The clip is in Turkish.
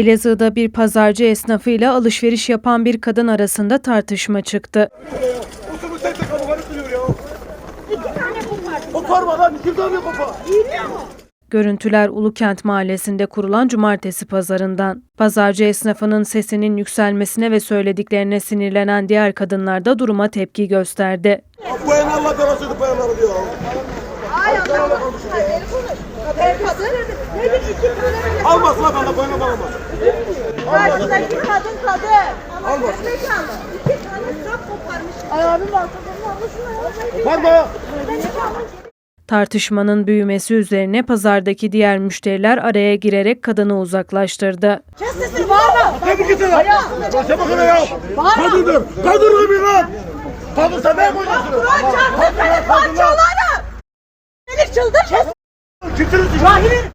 Elazığ'da bir pazarcı esnafıyla alışveriş yapan bir kadın arasında tartışma çıktı. Görüntüler Ulukent Mahallesi'nde kurulan cumartesi pazarından. Pazarcı esnafının sesinin yükselmesine ve söylediklerine sinirlenen diğer kadınlar da duruma tepki gösterdi. Bu en Allah diyor. Ay Allah Allah. Kadın konuş. Ne bir iki tane. Almasın lan bana bu yana bağlamaz. Karşıdaki kadın kadın. Almaz. Zekalı. İki tane sap koparmış. Ayağının altından almışsın. Koparma. Tartışmanın büyümesi üzerine pazardaki diğer müşteriler araya girerek kadını uzaklaştırdı. Kes sesini bağırma. Çabuk git lan. Başa bakın ya. Kadındır. Kadındır bir lan. Kadın sen ne koyacaksın? Kur'an çarptı seni parçalarım. Beni çıldır. Kes. Kimsiniz? Rahim.